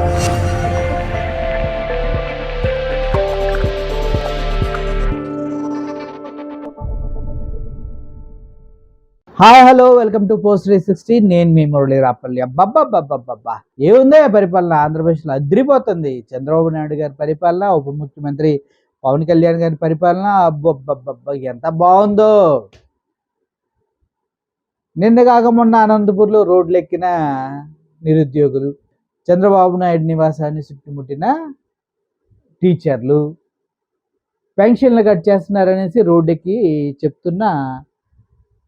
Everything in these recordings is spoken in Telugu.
Hi hello welcome to post three sixty. నేను మీ మురళి రాపల్లి. అబ్బబ్బబ్బబ్బబ్బా. ఏముందో పరిపాలన? ఆంధ్రప్రదేశ్లో అద్రిపోతుంది. చంద్రబాబు నాయుడు గారి పరిపాలన ఉప ముఖ్యమంత్రి పవన్ కళ్యాణ్ గారి పరిపాలన అబ్బబ్బబ్బబ్బా ఎంత బాగుందో. నిన్న కాక మొన్న అనంతపూర్లో రోడ్లు ఎక్కిన నిరుద్యోగులు చంద్రబాబు నాయుడు నివాసాన్ని చుట్టుముట్టిన టీచర్లు పెన్షన్లు కట్ చేస్తున్నారనేసి రోడ్డుకి చెప్తున్న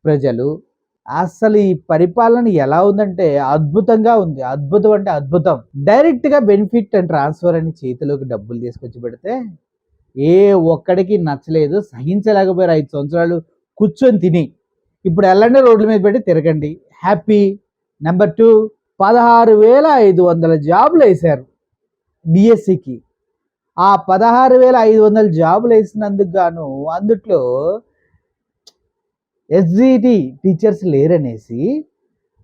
ప్రజలు. అసలు ఈ పరిపాలన ఎలా ఉందంటే అద్భుతంగా ఉంది. అద్భుతం అంటే అద్భుతం. డైరెక్ట్గా బెనిఫిట్ అండ్ ట్రాన్స్ఫర్ అని చేతిలోకి డబ్బులు తీసుకొచ్చి పెడితే ఏ ఒక్కడికి నచ్చలేదు. సహించలేకపోయారు ఐదు సంవత్సరాలు కూర్చొని తిని. ఇప్పుడు వెళ్ళండి రోడ్ల మీద పెట్టి తిరగండి. హ్యాపీ. నెంబర్ టూ పదహారు వేల ఐదు వందల జాబులు వేశారు డిఎస్సికి ఆ పదహారు వేల ఐదు వందల జాబులు వేసినందుకు గాను అందుట్లో ఎస్జిటి టీచర్స్ లేరనేసి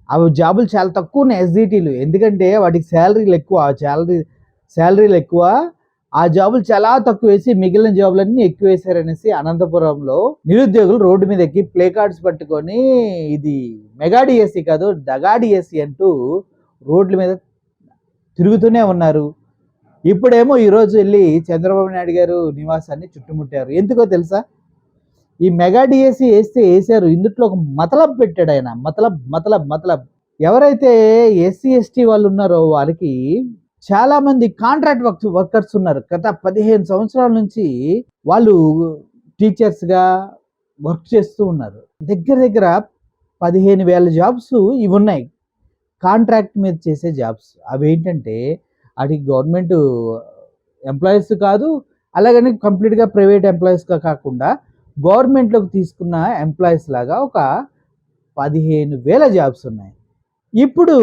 అవి జాబులు చాలా తక్కువ ఉన్నాయి ఎస్జిటీలు ఎందుకంటే వాటికి శాలరీలు ఎక్కువ శాలరీ శాలరీలు ఎక్కువ ఆ జాబులు చాలా తక్కువ వేసి మిగిలిన జాబులన్నీ ఎక్కువ వేశారనేసి అనంతపురంలో నిరుద్యోగులు రోడ్డు మీద ఎక్కి ప్లే కార్డ్స్ పట్టుకొని ఇది మెగాడిఎస్సి కాదు దగాడిఎస్సి అంటూ రోడ్ల మీద తిరుగుతూనే ఉన్నారు. ఇప్పుడేమో ఈరోజు వెళ్ళి చంద్రబాబు నాయుడు గారు నివాసాన్ని చుట్టుముట్టారు. ఎందుకో తెలుసా? ఈ మెగా డిఎస్సి వేస్తే వేసారు ఇందుట్లో ఒక మతలబ్ పెట్టాడు ఆయన. మతలబ్ మతలబ్ మతలబ్. ఎవరైతే ఎస్సీ ఎస్టీ వాళ్ళు ఉన్నారో వారికి చాలా మంది కాంట్రాక్ట్ వర్క్ వర్కర్స్ ఉన్నారు. గత పదిహేను సంవత్సరాల నుంచి వాళ్ళు టీచర్స్గా వర్క్ చేస్తూ ఉన్నారు. దగ్గర దగ్గర పదిహేను వేల జాబ్స్ ఇవి ఉన్నాయి. కాంట్రాక్ట్ మీద చేసే జాబ్స్ అవి ఏంటంటే అది గవర్నమెంట్ ఎంప్లాయీస్ కాదు అలాగని కంప్లీట్గా ప్రైవేట్ ఎంప్లాయీస్గా కాకుండా గవర్నమెంట్లోకి తీసుకున్న ఎంప్లాయీస్ లాగా ఒక పదిహేను వేల జాబ్స్ ఉన్నాయి. ఇప్పుడు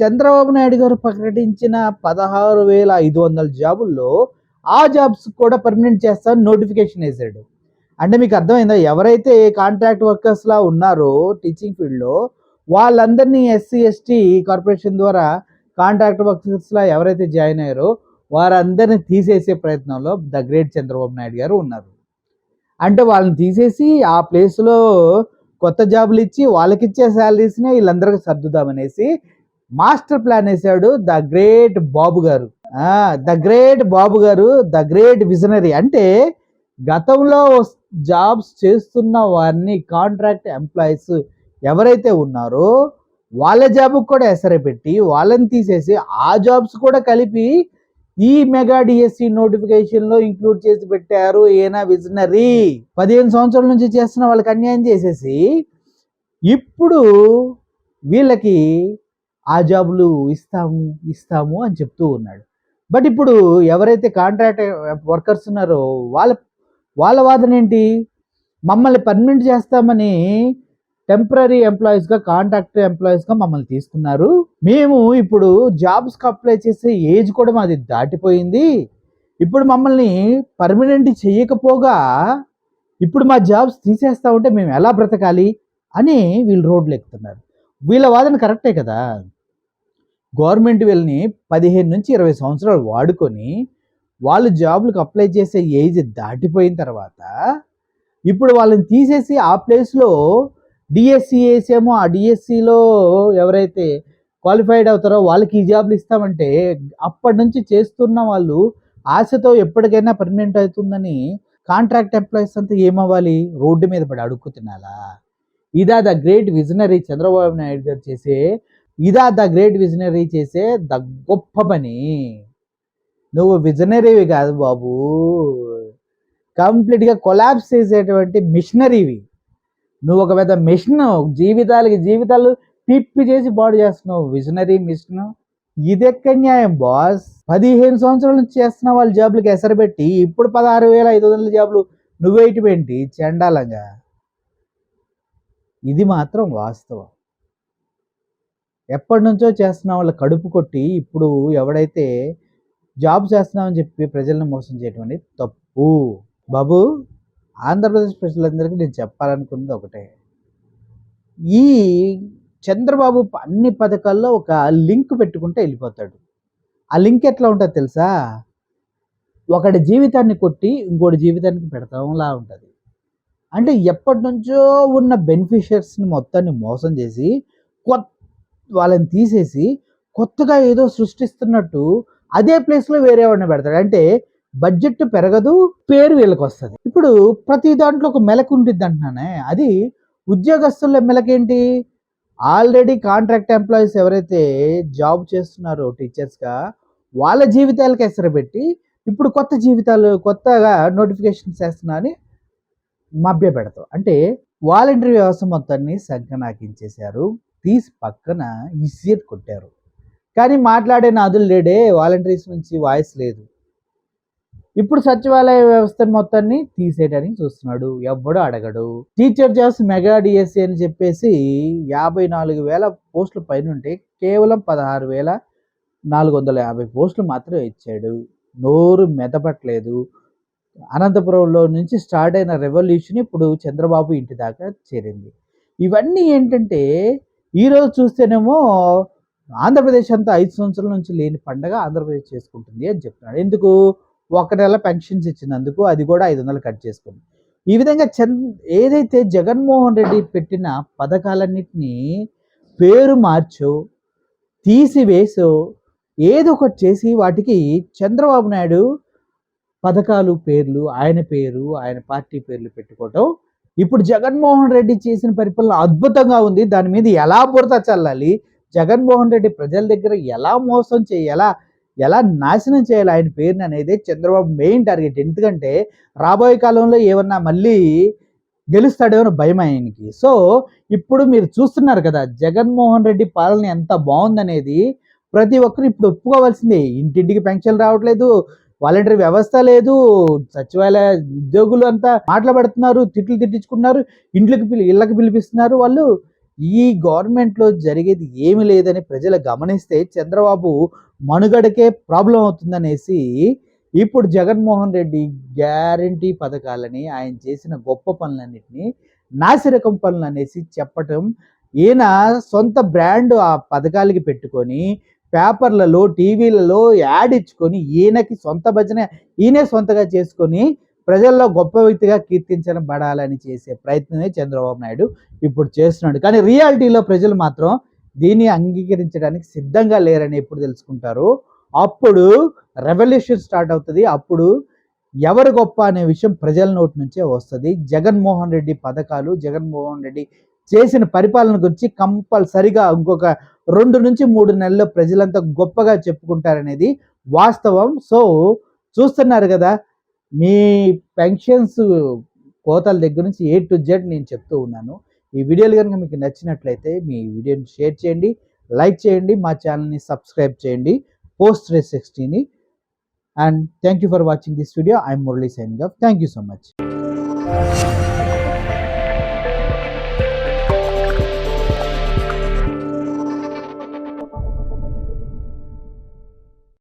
చంద్రబాబు నాయుడు గారు ప్రకటించిన పదహారు వేల ఐదు వందల జాబుల్లో ఆ జాబ్స్ కూడా పర్మనెంట్ చేస్తాను నోటిఫికేషన్ వేసాడు అంటే మీకు అర్థమైందా? ఎవరైతే కాంట్రాక్ట్ వర్కర్స్లా ఉన్నారో టీచింగ్ ఫీల్డ్లో వాళ్ళందరినీ ఎస్సీ ఎస్టీ కార్పొరేషన్ ద్వారా కాంట్రాక్ట్ వర్కర్స్లా ఎవరైతే జాయిన్ అయ్యారో వారందరినీ తీసేసే ప్రయత్నంలో ద గ్రేట్ చంద్రబాబు నాయుడు గారు ఉన్నారు. అంటే వాళ్ళని తీసేసి ఆ ప్లేస్లో కొత్త జాబులు ఇచ్చి వాళ్ళకి ఇచ్చే శాలరీస్నే వీళ్ళందరికీ సర్దుదామనేసి మాస్టర్ ప్లాన్ వేసాడు the great Babu garu. The great బాబు గారు ద గ్రేట్ విజనరీ. అంటే గతంలో జాబ్స్ చేస్తున్న వారిని కాంట్రాక్ట్ ఎంప్లాయీస్ ఎవరైతే ఉన్నారో వాళ్ళ జాబ్కి కూడా ఎసరే పెట్టి వాళ్ళని తీసేసి ఆ జాబ్స్ కూడా కలిపి ఈ మెగా డిఎస్సి నోటిఫికేషన్లో ఇంక్లూడ్ చేసి పెట్టారు ఏనా విజనరీ. పదిహేను సంవత్సరాల నుంచి చేస్తున్న వాళ్ళకి అన్యాయం చేసేసి ఇప్పుడు వీళ్ళకి ఆ జాబులు ఇస్తాము ఇస్తాము అని చెప్తూ ఉన్నాడు. బట్ ఇప్పుడు ఎవరైతే కాంట్రాక్ట్ వర్కర్స్ ఉన్నారో వాళ్ళ వాళ్ళ వాదన ఏంటి? మమ్మల్ని పర్మనెంట్ చేస్తామని టెంపరీ ఎంప్లాయీస్గా కాంట్రాక్ట్ ఎంప్లాయీస్గా మమ్మల్ని తీసుకున్నారు. మేము ఇప్పుడు జాబ్స్కి అప్లై చేసే ఏజ్ కూడా మాది దాటిపోయింది. ఇప్పుడు మమ్మల్ని పర్మనెంట్ చేయకపోగా ఇప్పుడు మా జాబ్స్ తీసేస్తా ఉంటే మేము ఎలా బ్రతకాలి అని వీళ్ళు రోడ్లు ఎక్కుతున్నారు. వీళ్ళ వాదన కరెక్టే కదా? గవర్నమెంట్ వీళ్ళని పదిహేను నుంచి ఇరవై సంవత్సరాలు వాడుకొని వాళ్ళు జాబ్లకు అప్లై చేసే ఏజ్ దాటిపోయిన తర్వాత ఇప్పుడు వాళ్ళని తీసేసి ఆ ప్లేస్లో డిఎస్సి ఏమో ఆ డిఎస్సిలో ఎవరైతే క్వాలిఫైడ్ అవుతారో వాళ్ళకి ఈ జాబ్లు ఇస్తామంటే అప్పటి నుంచి చేస్తున్న వాళ్ళు ఆశతో ఎప్పటికైనా పర్మనెంట్ అవుతుందని కాంట్రాక్ట్ ఎంప్లాయీస్ అంతా ఏమవ్వాలి? రోడ్డు మీద పడి అడుక్కు తినాలా? ఇదా the great visionary Chandrababu Naidu garu చేసే ఇదా ద గ్రేట్ విజనరీ చేసే ద గొప్ప పని. నువ్వు విజనరీవి కాదు బాబు. కంప్లీట్గా కొలాబ్స్ చేసేటువంటి మిషనరీవి నువ్వు ఒక పెద్ద మిషన్ జీవితాలకి జీవితాలు పిప్పి చేసి బాడు చేస్తున్నావు. విజనరీ మిషన్ ఇది న్యాయం బాస్ పదిహేను సంవత్సరాల నుంచి చేస్తున్న వాళ్ళ జాబులకు ఎసరు పెట్టి ఇప్పుడు పదహారు వేల ఐదు వందల జాబులు నువ్వేటివేంటి చెండాలంగా. ఇది మాత్రం వాస్తవం. ఎప్పటి నుంచో చేస్తున్న వాళ్ళ కడుపు కొట్టి ఇప్పుడు ఎవడైతే జాబ్ చేస్తున్నామని చెప్పి ప్రజలను మోసం చేయటం అనేది తప్పు. బాబు ఆంధ్రప్రదేశ్ ప్రజలందరికీ నేను చెప్పాలనుకున్నది ఒకటే. ఈ చంద్రబాబు అన్ని పథకాల్లో ఒక లింక్ పెట్టుకుంటే వెళ్ళిపోతాడు. ఆ లింక్ ఎట్లా ఉంటుంది తెలుసా? ఒకటి జీవితాన్ని కొట్టి ఇంకోటి జీవితానికి పెడతాంలా ఉంటుంది. అంటే ఎప్పటి నుంచో ఉన్న బెనిఫిషియర్స్ని మొత్తాన్ని మోసం చేసి కొత్త వాళ్ళని తీసేసి కొత్తగా ఏదో సృష్టిస్తున్నట్టు అదే ప్లేస్లో వేరే వాడిని పెడతాడు. అంటే బడ్జెట్ పెరగదు పేరు వీళ్ళకి వస్తుంది ఇప్పుడు ప్రతి దాంట్లో ఒక మెలకు ఉంటుంది అంటున్నానే. అది ఉద్యోగస్తుల మెలకేంటి? ఆల్రెడీ కాంట్రాక్ట్ ఎంప్లాయీస్ ఎవరైతే జాబ్ చేస్తున్నారో టీచర్స్గా వాళ్ళ జీవితాలకు ఎసరు పెట్టి ఇప్పుడు కొత్త జీవితాలు కొత్తగా నోటిఫికేషన్స్ చేస్తున్నారని మభ్య పెడతాం అంటే వాలంటరీ వ్యవస్థ మొత్తాన్ని సగ్గనాకించేశారు తీసి పక్కన ఈసీఎట్ కొట్టారు. కానీ మాట్లాడే నాదులు లేడే వాలంటీర్స్ నుంచి వాయిస్ లేదు. ఇప్పుడు సచివాలయ వ్యవస్థ మొత్తాన్ని తీసేయడానికి చూస్తున్నాడు. ఎవ్వడు అడగడు. టీచర్ జాబ్స్ మెగా డిఎస్సి అని చెప్పేసి యాభై నాలుగు వేల పోస్టులు పైన ఉంటే కేవలం పదహారు వేల నాలుగు వందల యాభై పోస్టులు మాత్రమే ఇచ్చాడు. నోరు మెదపట్లేదు. అనంతపురంలో నుంచి స్టార్ట్ అయిన రెవల్యూషన్ ఇప్పుడు చంద్రబాబు ఇంటి దాకా చేరింది. ఇవన్నీ ఏంటంటే ఈరోజు చూస్తేనేమో ఆంధ్రప్రదేశ్ అంతా ఐదు సంవత్సరాల నుంచి లేని పండగ ఆంధ్రప్రదేశ్ చేసుకుంటుంది అని చెప్తున్నాడు. ఎందుకు? ఒక నెల పెన్షన్స్ ఇచ్చినందుకు అది కూడా ఐదు వందలు కట్ చేసుకుంది. ఈ విధంగా చంద్ ఏదైతే జగన్మోహన్ రెడ్డి పెట్టిన పథకాలన్నింటినీ పేరు మార్చో తీసివేసో ఏదో ఒకటి చేసి వాటికి చంద్రబాబు నాయుడు పథకాలు పేర్లు ఆయన పేరు ఆయన పార్టీ పేర్లు పెట్టుకోవటం ఇప్పుడు జగన్మోహన్ రెడ్డి చేసిన పరిపాలన అద్భుతంగా ఉంది. దాని మీద ఎలా బురద చల్లాలి? జగన్మోహన్ రెడ్డి ప్రజల దగ్గర ఎలా మోసం చేయాలా? ఎలా నాశనం చేయాలి ఆయన పేరుని అనేది చంద్రబాబు మెయిన్ టార్గెట్ ఎందుకంటే రాబోయే కాలంలో ఏమన్నా మళ్ళీ గెలుస్తాడేమో భయం ఆయనకి. సో ఇప్పుడు మీరు చూస్తున్నారు కదా జగన్మోహన్ రెడ్డి పాలన ఎంత బాగుందనేది ప్రతి ఒక్కరు ఇప్పుడు ఒప్పుకోవాల్సిందే. ఇంటింటికి పెన్షన్లు రావట్లేదు వాలంటరీ వ్యవస్థ లేదు సచివాలయ ఉద్యోగులు అంతా మాట్లాడుతున్నారు తిట్లు తిట్టించుకున్నారు ఇంట్లోకి పిలి ఇళ్ళకి పిలిపిస్తున్నారు వాళ్ళు. ఈ గవర్నమెంట్లో జరిగేది ఏమి లేదని ప్రజలు గమనిస్తే చంద్రబాబు మనుగడకే ప్రాబ్లం అవుతుందనేసి ఇప్పుడు జగన్మోహన్ రెడ్డి గ్యారంటీ పథకాలని ఆయన చేసిన గొప్ప పనులన్నింటినీ నాసిరకం పనులు అనేసి చెప్పటం ఈయన సొంత బ్రాండ్ ఆ పథకాలకి పెట్టుకొని పేపర్లలో టీవీలలో యాడ్ ఇచ్చుకొని ఈయనకి సొంత భజన ఈయనే సొంతగా చేసుకొని ప్రజల్లో గొప్ప వ్యక్తిగా కీర్తించబడాలని చేసే ప్రయత్నమే చంద్రబాబు నాయుడు ఇప్పుడు చేస్తున్నాడు. కానీ రియాలిటీలో ప్రజలు మాత్రం దీన్ని అంగీకరించడానికి సిద్ధంగా లేరని ఎప్పుడు తెలుసుకుంటారు? అప్పుడు రెవల్యూషన్ స్టార్ట్ అవుతుంది. అప్పుడు ఎవరు గొప్ప అనే విషయం ప్రజల నోటి నుంచే వస్తుంది. జగన్మోహన్ రెడ్డి పథకాలు జగన్మోహన్ రెడ్డి చేసిన పరిపాలన గురించి కంపల్సరిగా ఇంకొక రెండు నుంచి మూడు నెలల్లో ప్రజలంతా గొప్పగా చెప్పుకుంటారనేది వాస్తవం. సో చూస్తున్నారు కదా మీ పెన్షన్స్ కోతల దగ్గర నుంచి ఏ టు జెడ్ నేను చెప్తూ ఉన్నాను. ఈ వీడియోలు కనుక మీకు నచ్చినట్లయితే మీ వీడియోని షేర్ చేయండి లైక్ చేయండి మా ఛానల్ని సబ్స్క్రైబ్ చేయండి. Post three సిక్స్టీని and thank you for watching this video. I'm Murali signing off. Thank you so much.